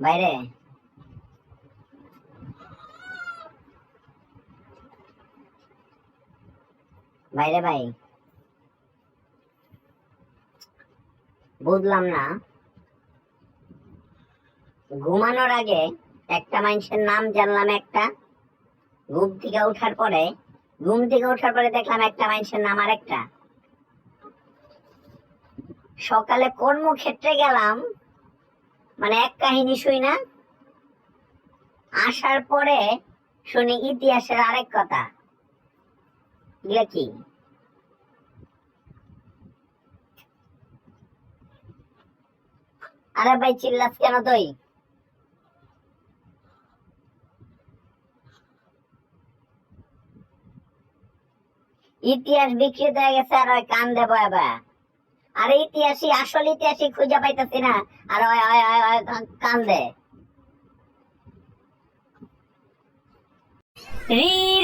বাইরে। বাইরে ভাই। বুঝলাম না। ঘুমানোর আগে একটা মানুষের নাম জানলাম একটা। ঘুম থেকে ওঠার পরে, ঘুম থেকে ওঠার পরে দেখলাম একটা মানুষের নাম আর একটা সকালে কর্মক্ষেত্রে গেলাম মানে এক কাহিনী শুই না। আসার পরে শুনি ইতিহাসের আরেক কথা। কি? আরে ভাই, চিল্লাস কেন তুই? ইতিহাস বিকৃত হয়ে গেছে আর ওই কান দেবো এবার আরে ইতিহাসই আসল ইতিহাসই খুঁজে পাইতেছি না। আর ওই ওই ওই ওই কান দে রিম